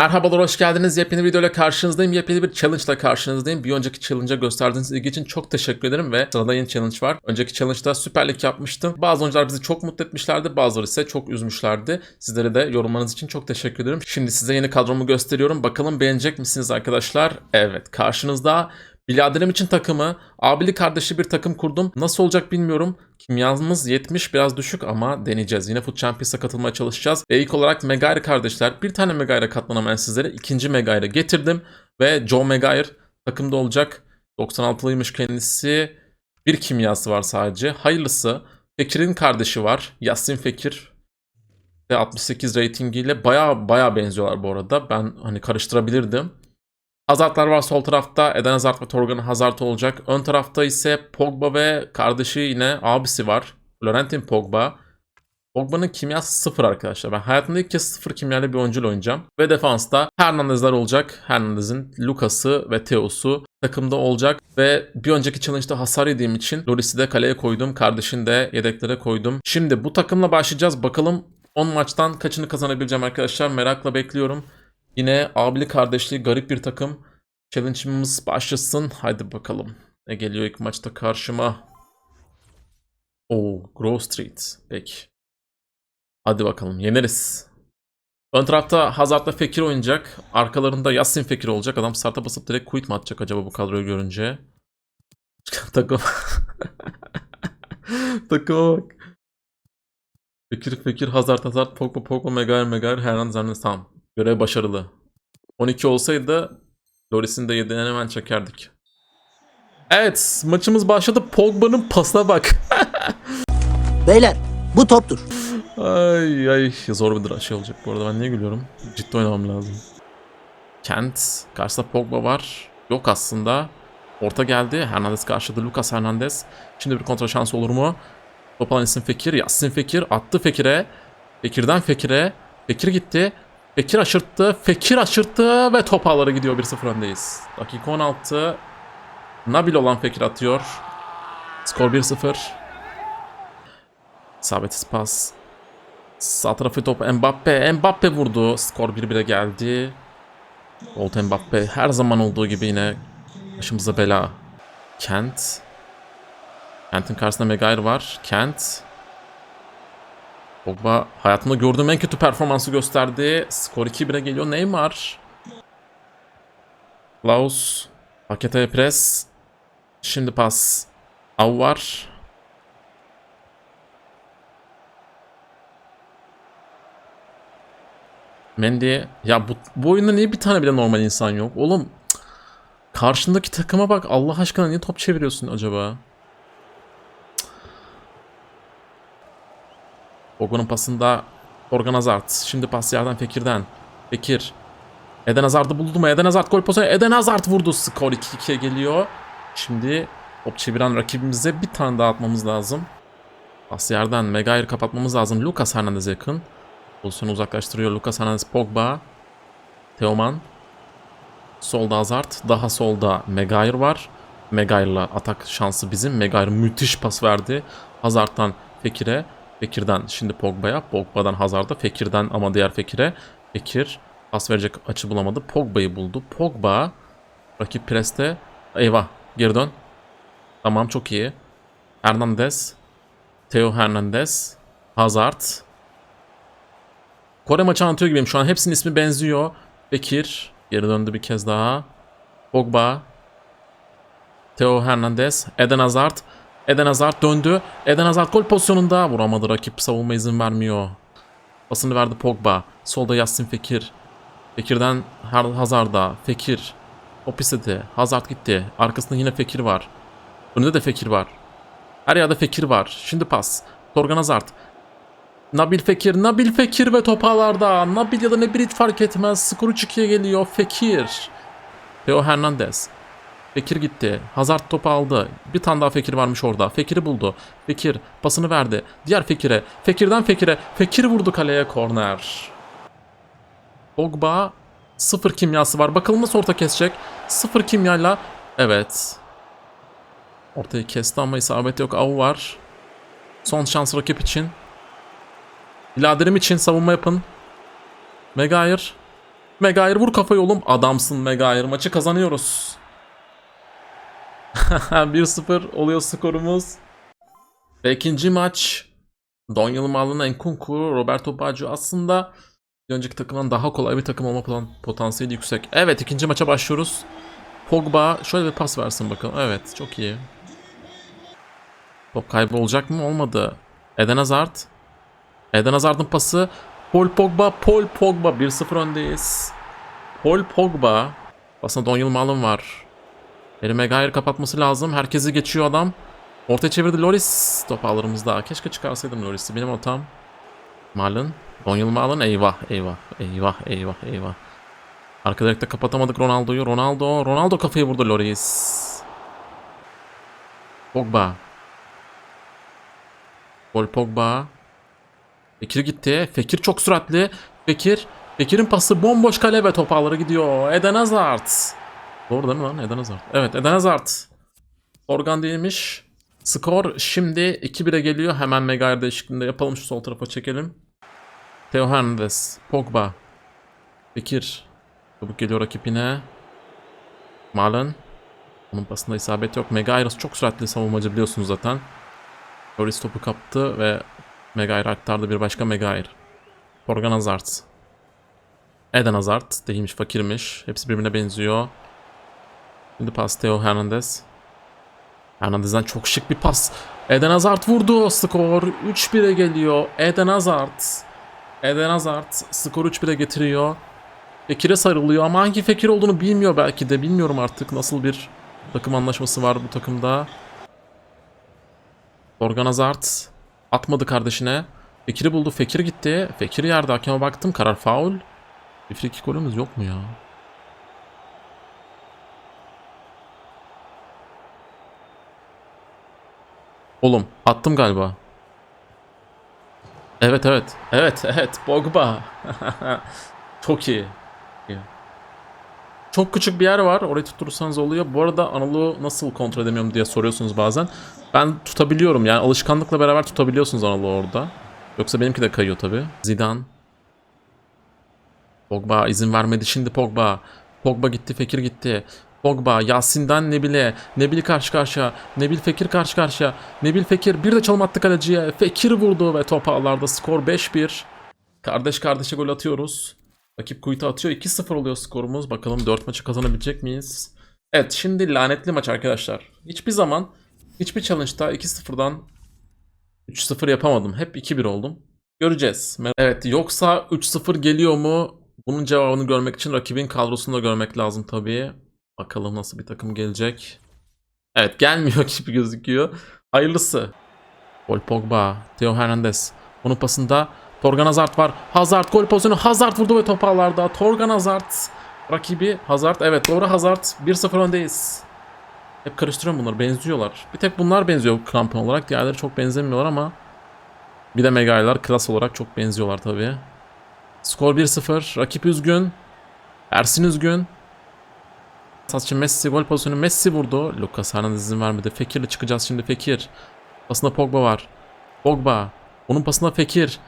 Merhabalar, hoş geldiniz. Yepyeni bir videoyla karşınızdayım. Yepyeni bir challenge ile karşınızdayım. Bir önceki challenge'a gösterdiğiniz ilgi için çok teşekkür ederim ve sırada yeni challenge var. Önceki challenge'da Süper Lig yapmıştım. Bazı oyuncular bizi çok mutlu etmişlerdi, bazıları ise çok üzmüşlerdi. Sizlere de yorumlarınız için çok teşekkür ederim. Şimdi size yeni kadromu gösteriyorum. Bakalım beğenecek misiniz arkadaşlar? Evet, karşınızda Biladerim için takımı, abili kardeşi bir takım kurdum. Nasıl olacak bilmiyorum. Kimyamız 70 biraz düşük ama deneyeceğiz. Yine Foot Champions'a katılmaya çalışacağız. Ve ilk olarak Megaire kardeşler. Bir tane Megaire katmanım ben sizlere. ikinci Megaire getirdim. Ve Joe Megaire takımda olacak. 96'lıymış kendisi. Bir kimyası var sadece. Hayırlısı. Fekir'in kardeşi var. Yasin Fekir. Ve 68 ratingiyle baya baya benziyorlar bu arada. Ben hani karıştırabilirdim. Hazardlar var sol tarafta. Eden Hazard ve Torgan Hazard olacak. Ön tarafta ise Pogba ve kardeşi yine abisi var. Florentin Pogba. Pogba'nın kimyası sıfır arkadaşlar. Ben hayatımda ilk kez sıfır kimyalı bir oyuncuyla oynayacağım. Ve defansta Hernandez'ler olacak. Hernandez'in Lucas'ı ve Theos'u takımda olacak. Ve bir önceki challenge'da hasar yediğim için Loris'i de kaleye koydum. Kardeşini de yedeklere koydum. Şimdi bu takımla başlayacağız. Bakalım 10 maçtan kaçını kazanabileceğim arkadaşlar. Merakla bekliyorum. Yine abili kardeşliği garip bir takım. Challenge'ımız başlasın. Haydi bakalım. Ne geliyor ilk maçta karşıma? Oo, Grove Street. Peki. Hadi bakalım yeneriz. Ön tarafta Hazard'la Fekir oynayacak. Arkalarında Yasin Fekir olacak. Adam start'a basıp direkt quit mi atacak acaba bu kadroyu görünce? Takım. Takıma bak. Fekir Fekir Hazard Hazard Pogba Pogba Megair Megair Hernandez Hernandez tamam. Görev başarılı. 12 olsaydı Loris'in de yediğini hemen çekerdik. Evet maçımız başladı. Pogba'nın pasına bak. Beyler bu toptur. ay ay zor bir şey olacak bu arada. Ben niye gülüyorum? Ciddi oynamam lazım. Kent. Karşısında Pogba var. Yok aslında. Orta geldi. Hernandez karşıladı. Lucas Hernandez. Şimdi bir kontra şansı olur mu? Top alan isim Fekir. Yasin Fekir. Attı Fekir'e. Fekir'den Fekir'e. Fekir gitti. Fekir aşırttı. Fekir aşırttı ve top ağlara gidiyor. 1-0 öndeyiz. Dakika 16. Nabil olan Fekir atıyor. Skor 1-0. Isabetsiz pas. Sağ tarafı top Mbappe. Mbappe vurdu. Skor 1-1'e geldi. Volt Mbappe her zaman olduğu gibi yine başımıza bela. Kent. Kent'in karşısında Megair var. Kent. Pogba hayatımda gördüğüm en kötü performansı gösterdi. Skor 2-1'e geliyor. Neymar. Klaus. Paketaya pres. Şimdi pas. Av var. Mendy. Ya bu, bu oyunda niye bir tane bile normal insan yok? Oğlum karşındaki takıma bak. Allah aşkına niye top çeviriyorsun acaba? Ogun'un pasında Organ Hazard. Şimdi pas yerden Fekir'den. Fekir. Eden Hazard'ı buldu mu? Eden Hazard gol pozisyonu. Eden Hazard vurdu. Skor 2-2'ye geliyor. Şimdi top çeviren rakibimize bir tane daha atmamız lazım. Pas yerden Megair kapatmamız lazım. Lucas Hernandez yakın. Pozisyonu uzaklaştırıyor. Lucas Hernandez Pogba. Teoman. Solda Hazard. Daha solda Megair var. Megair'la atak şansı bizim. Megair müthiş pas verdi. Hazard'dan Fekir'e. Fekir'den şimdi Pogba'ya. Pogba'dan Hazard'a. Fekir'den ama diğer Fekir'e. Fekir pas verecek açı bulamadı. Pogba'yı buldu. Pogba rakip preste. Eyvah geri dön. Tamam çok iyi. Hernandez. Theo Hernandez. Hazard. Kore maçı anlatıyor gibiyim. Şu an hepsinin ismi benziyor. Bekir. Geri döndü bir kez daha. Pogba. Theo Hernandez. Eden Hazard. Eden Hazard döndü. Eden Hazard gol pozisyonunda. Vuramadı rakip. Savunma izin vermiyor. Pasını verdi Pogba. Solda Yasin Fekir. Fekir'den Hazard'a. Fekir. Top istedi. Hazard gitti. Arkasında yine Fekir var. Önünde de Fekir var. Her yerde Fekir var. Şimdi pas. Torgan Hazard. Nabil Fekir, Nabil Fekir ve top ağlarda. Nabil ya da ne hiç fark etmez. Skor 3-2'ye geliyor. Fekir. Theo Hernandez. Fekir gitti. Hazard topu aldı. Bir tane daha Fekir varmış orada. Fekir'i buldu. Fekir pasını verdi. Diğer Fekir'e. Fekir'den Fekir'e. Fekir vurdu kaleye korner. Pogba sıfır kimyası var. Bakalım nasıl orta kesecek. Sıfır kimyayla. Evet. Ortayı kesti ama isabet yok. Av var. Son şans rakip için. Biladerim için savunma yapın. Megair. Megair vur kafayı oğlum. Adamsın Megair. Maçı kazanıyoruz. 1-0 oluyor skorumuz. Ve ikinci maç Don Yılmaz'ın Enkunku, Roberto Baggio aslında bir önceki takımdan daha kolay bir takım olma potan- potansiyeli yüksek. Evet ikinci maça başlıyoruz. Pogba şöyle bir pas versin bakalım. Evet çok iyi. Top kaybı olacak mı? Olmadı. Eden Hazard. Eden Hazard'ın pası. Paul Pogba, Paul Pogba. 1-0 öndeyiz. Paul Pogba. Aslında Don Yılmaz'ın var. Harry Maguire kapatması lazım. Herkesi geçiyor adam. Ortaya çevirdi Loris. Top ağlarımızda. Keşke çıkarsaydım Loris'i. Benim hatam. Malın. Don Yılmaz'ın eyvah eyvah eyvah eyvah eyvah. Arka direkte kapatamadık Ronaldo'yu. Ronaldo. Ronaldo kafayı vurdu Loris. Pogba. Paul Pogba. Fekir gitti. Fekir çok süratli. Fekir. Fekir'in pası bomboş kale ve top ağlara gidiyor. Eden Hazard. Doğru değil mi lan? Eden Hazard. Evet Eden Hazard. Organ değilmiş. Skor şimdi 2-1'e geliyor. Hemen Megair değişikliğinde yapalım. Şu sol tarafa çekelim. Theo Hernandez. Pogba. Fekir. Çabuk geliyor rakibine. Malen. Onun pasında isabet yok. Megairus çok süratli savunmacı biliyorsunuz zaten. Loris topu kaptı ve Megair aktardı bir başka Megair. Torgan Hazard. Eden Hazard. Değilmiş fakirmiş. Hepsi birbirine benziyor. Şimdi pas Theo Hernandez. Hernandez'den çok şık bir pas. Eden Hazard vurdu. Skor 3-1'e geliyor. Eden Hazard. Eden Hazard skoru 3-1'e getiriyor. Fekir'e sarılıyor ama hangi Fekir olduğunu bilmiyor belki de. Bilmiyorum artık nasıl bir takım anlaşması var bu takımda. Organ Hazard atmadı kardeşine. Fekir'i buldu. Fekir gitti. Fekir yerde. Hakeme baktım. Karar faul. Bir free golümüz yok mu ya? Oğlum attım galiba. Evet evet. Evet evet. Pogba. Çok iyi. Çok küçük bir yer var. Orayı tutturursanız oluyor. Bu arada Anadolu nasıl kontrol edemiyorum diye soruyorsunuz bazen. Ben tutabiliyorum. Yani alışkanlıkla beraber tutabiliyorsunuz Anadolu orada. Yoksa benimki de kayıyor tabi. Zidane. Pogba izin vermedi. Şimdi Pogba. Pogba gitti. Fekir gitti. Pogba, Yasin'den Nebil'e. Nebil karşı karşıya. Nebil Fekir karşı karşıya. Nebil Fekir bir de çalım attı kaleciye. Fekir vurdu ve top ağlarda. Skor 5-1. Kardeş kardeşe gol atıyoruz. Rakip kuytu atıyor. 2-0 oluyor skorumuz. Bakalım 4 maçı kazanabilecek miyiz? Evet şimdi lanetli maç arkadaşlar. Hiçbir zaman hiçbir challenge'da 2-0'dan 3-0 yapamadım. Hep 2-1 oldum. Göreceğiz. Evet yoksa 3-0 geliyor mu? Bunun cevabını görmek için rakibin kadrosunu da görmek lazım tabii. Bakalım nasıl bir takım gelecek. Evet gelmiyor gibi gözüküyor. Hayırlısı. Paul Pogba, Theo Hernandez. Onun pasında Torgan Hazard var. Hazard gol pozisyonu. Hazard vurdu ve top ağlarda. Torgan Hazard. Rakibi Hazard. Evet doğru Hazard. 1-0 öndeyiz. Hep karıştırıyorum bunları. Benziyorlar. Bir tek bunlar benziyor krampon olarak. Diğerleri çok benzemiyorlar ama bir de Mega'ylar klas olarak çok benziyorlar tabii. Skor 1-0. Rakip üzgün. Ersin üzgün. Satçı Messi gol pozisyonu Messi vurdu. Lucas Hernandez izin vermedi. Fekir'le çıkacağız şimdi Fekir. Pasında Pogba var. Pogba. Onun pasında Fekir.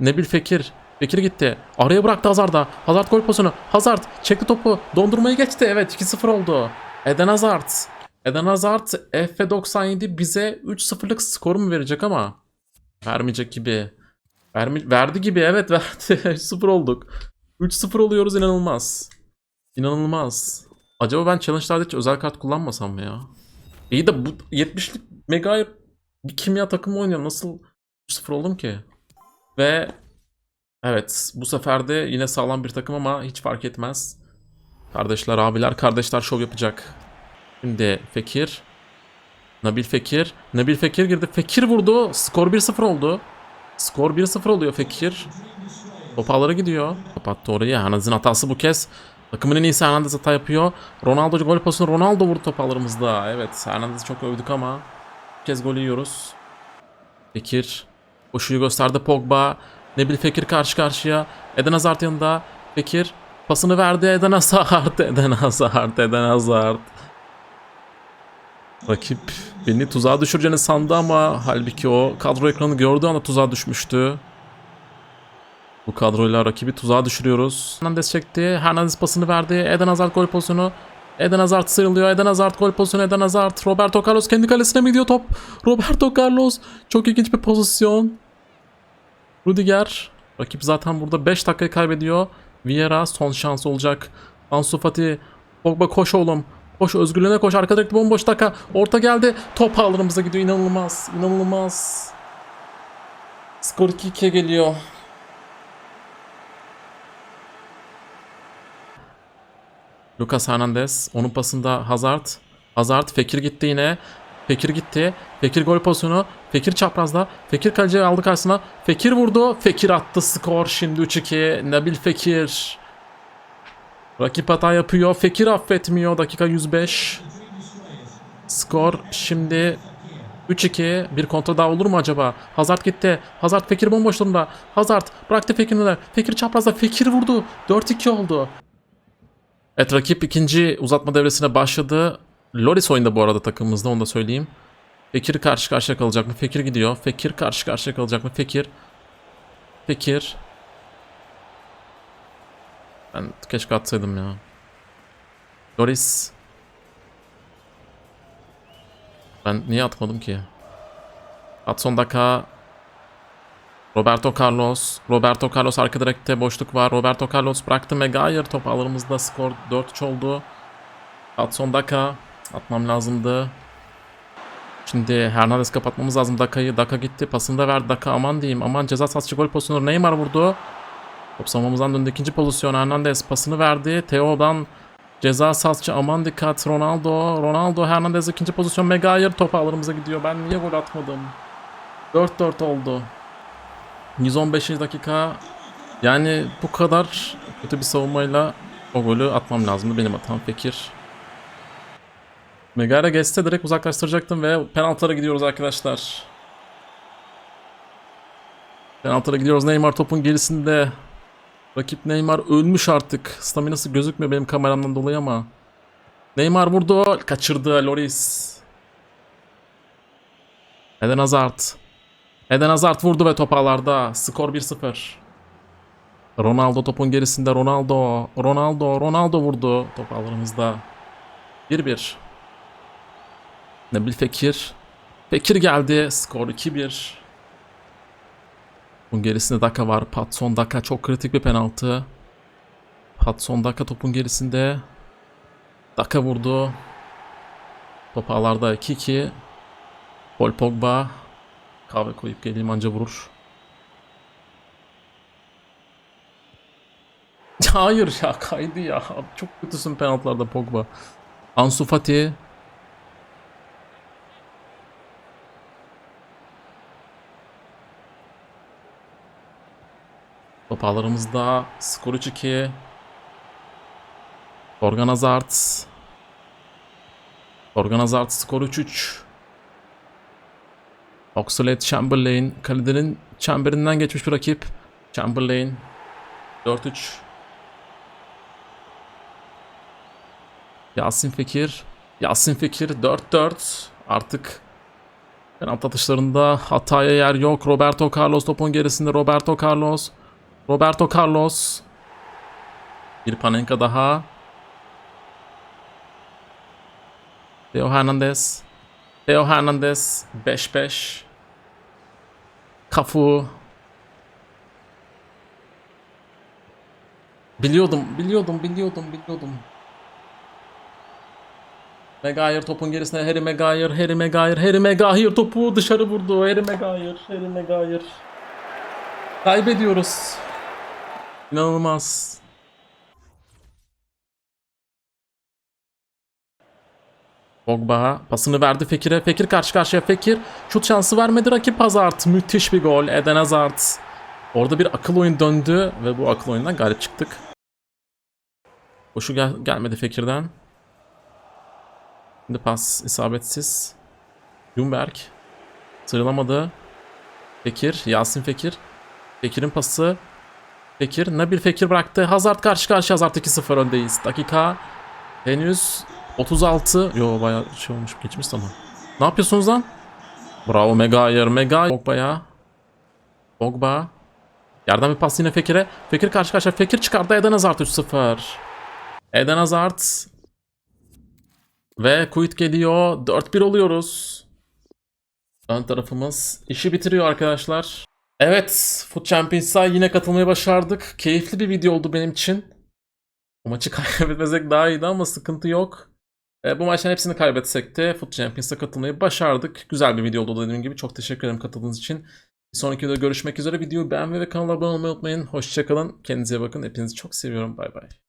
Nebil Fekir. Fekir gitti. Araya bıraktı Hazard'a. Hazard gol pozisyonu. Hazard çekti topu. Dondurmayı geçti. Evet 2-0 oldu. Eden Hazard. Eden Hazard F97 bize 3-0'lık skoru mu verecek ama vermeyecek gibi. Vermi verdi gibi evet verdi. 3-0 olduk. 3-0 oluyoruz inanılmaz. İnanılmaz. Acaba ben challenge'larda hiç özel kart kullanmasam mı ya? İyi de bu 70'lik mega bir kimya takımı oynuyor. Nasıl 3-0 oldum ki? Ve evet bu sefer de yine sağlam bir takım ama hiç fark etmez. Kardeşler, abiler, kardeşler şov yapacak. Şimdi Fekir. Nabil Fekir. Nabil Fekir girdi. Fekir vurdu. Skor 1-0 oldu. Skor 1-0 oluyor Fekir. Top ağlara gidiyor. Kapattı orayı. Hernandez'in hatası bu kez. Takımın en iyisi Hernandez hata yapıyor. Ronaldo gol pozisyonu. Ronaldo vurdu top ağlarımızda. Evet Hernandez'i çok övdük ama bir kez gol yiyoruz. Fekir. Koşuyu gösterdi Pogba. Nebil Fekir karşı karşıya. Eden Hazard yanında. Fekir pasını verdi Eden Hazard. Eden Hazard. Eden Hazard. Rakip beni tuzağa düşüreceğini sandı ama halbuki o kadro ekranı gördüğü anda tuzağa düşmüştü. Bu kadroyla rakibi tuzağa düşürüyoruz. Hernandez çekti. Hernandez pasını verdi. Eden Hazard gol pozisyonu. Eden Hazard sıyrılıyor. Eden Hazard gol pozisyonu. Eden Hazard. Roberto Carlos kendi kalesine mi gidiyor top? Roberto Carlos. Çok ilginç bir pozisyon. Rudiger. Rakip zaten burada 5 dakikayı kaybediyor. Vieira son şans olacak. Ansu Fati. Pogba koş oğlum. Koş özgürlüğüne koş. Arkadaki bomboş dakika. Orta geldi. Top ağlarımıza gidiyor. İnanılmaz. İnanılmaz. Skor 2-2'ye geliyor. Lucas Hernandez. Onun pasında Hazard. Hazard. Fekir gitti yine. Fekir gitti. Fekir gol pozisyonu. Fekir çaprazda. Fekir kaleciyi aldı karşısına. Fekir vurdu. Fekir attı skor. Şimdi 3-2. Nabil Fekir. Rakip hata yapıyor. Fekir affetmiyor. Dakika 105. Skor şimdi 3-2. Bir kontra daha olur mu acaba? Hazard gitti. Hazard Fekir bomboş durumda. Hazard bıraktı Fekir'ine. Fekir çaprazda. Fekir vurdu. 4-2 oldu. Evet rakip ikinci uzatma devresine başladı. Loris oyunda bu arada takımımızda onu da söyleyeyim. Fekir karşı karşıya kalacak mı? Fekir gidiyor. Fekir karşı karşıya kalacak mı? Fekir. Fekir. Ben keşke atsaydım ya. Loris. Ben niye atmadım ki? At son dakika. Roberto Carlos. Roberto Carlos arka direkte boşluk var. Roberto Carlos bıraktı Maguire. Top alırımızda skor 4-3 oldu. At son dakika. Atmam lazımdı. Şimdi Hernandez kapatmamız lazım Daka'yı. Daka gitti. Pasını da verdi Daka. Aman diyeyim. Aman ceza sahası gol pozisyonu. Neymar vurdu. Top savunmamızdan döndü. ikinci pozisyon. Hernandez pasını verdi. Teo'dan ceza sahası. Aman dikkat. Ronaldo. Ronaldo. Hernandez ikinci pozisyon. Maguire top alırımıza gidiyor. Ben niye gol atmadım? 4-4 oldu. 115. dakika. Yani bu kadar kötü bir savunmayla o golü atmam lazımdı. Benim hatam Fekir. Megara geçse direkt uzaklaştıracaktım ve penaltılara gidiyoruz arkadaşlar. Penaltılara gidiyoruz. Neymar topun gerisinde. Rakip Neymar ölmüş artık. Staminası gözükmüyor benim kameramdan dolayı ama. Neymar vurdu. Kaçırdı Loris. Eden Hazard. Eden Hazard vurdu ve top ağlarda. Skor 1-0. Ronaldo topun gerisinde. Ronaldo. Ronaldo. Ronaldo vurdu. Top ağlarımızda. 1-1. Nabil Fekir. Fekir geldi. Skor 2-1. Topun gerisinde Daka var. Patson Daka çok kritik bir penaltı. Patson Daka topun gerisinde. Daka vurdu. Top ağlarda 2-2. Paul Pogba. Kahve koyup geleyim anca vurur. Hayır ya kaydı ya. Çok kötüsün penaltılarda Pogba. Ansu Fati. Top ağlarımızda. Skor 3-2. Organ Hazard. Organ Hazard skor 3-3. Oxlade Chamberlain. Kaledenin çemberinden geçmiş bir rakip. Chamberlain. 4-3. Yasin Fekir. Yasin Fekir 4-4. Artık penaltı atışlarında hataya yer yok. Roberto Carlos topun gerisinde. Roberto Carlos. Roberto Carlos. Bir Panenka daha. Theo Hernandez. Theo Hernandez 5-5. Cafu. Biliyordum, biliyordum, biliyordum, biliyordum. Maguire topun gerisine Harry Maguire, Harry Maguire, Harry Maguire topu dışarı vurdu. Harry Maguire, Harry Maguire. Kaybediyoruz. İnanılmaz. Pogba pasını verdi Fekir'e. Fekir karşı karşıya Fekir. Şut şansı vermedi rakip Hazard. Müthiş bir gol. Eden Hazard. Orada bir akıl oyun döndü ve bu akıl oyundan galip çıktık. Koşu gel gelmedi Fekir'den. Şimdi pas isabetsiz. Ljungberg. Sırılamadı. Fekir. Yasin Fekir. Fekir'in pası. Fekir. Nabil Fekir bıraktı. Hazard karşı karşıya. Hazard 2-0 öndeyiz. Dakika henüz 36. Yo bayağı şey olmuş. Geçmiş zaman. Ne yapıyorsunuz lan? Bravo Maguire. Maguire. Pogba'ya. Pogba. Yerden bir pas yine Fekir'e. Fekir karşı karşıya. Fekir çıkardı Eden Hazard 3-0. Eden Hazard. Ve Kuit geliyor. 4-1 oluyoruz. Ön tarafımız işi bitiriyor arkadaşlar. Evet, Foot Champions'a yine katılmayı başardık. Keyifli bir video oldu benim için. Bu maçı kaybetmesek daha iyiydi ama sıkıntı yok. E, bu maçların hepsini kaybetsek de Foot Champions'a katılmayı başardık. Güzel bir video oldu dediğim gibi. Çok teşekkür ederim katıldığınız için. Bir sonraki videoda görüşmek üzere. Videoyu beğenmeyi ve kanala abone olmayı unutmayın. Hoşçakalın. Kendinize bakın. Hepinizi çok seviyorum. Bay bay.